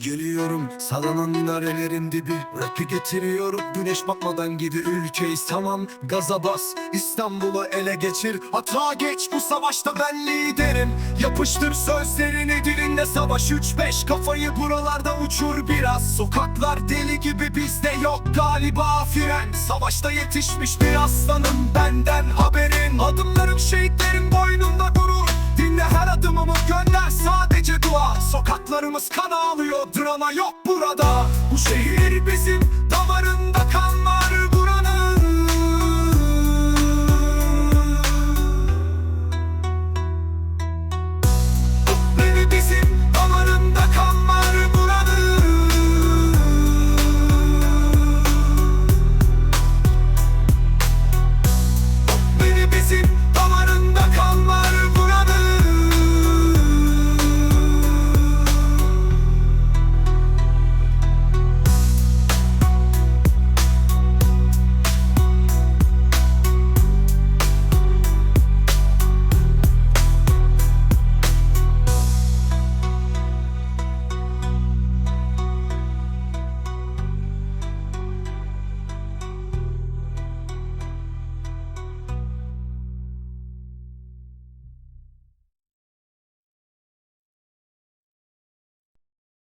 Geliyorum sallanan minarelerin dibi. Rap'i getiriyorum güneş batmadan gibi Ülkeyiz. Tamam gaza bas İstanbul'u ele geçir. Hata geç bu savaşta ben liderim. Yapıştır sözlerini dilinde savaş. 3-5 Kafayı buralarda uçur biraz. Sokaklar deli gibi bizde yok galiba fren. Savaşta yetişmiş bir aslanım benden haberin. Adımlarım şehitlerin Sokaklarımız kan ağlıyor drama yok burada. Bu şehir bizim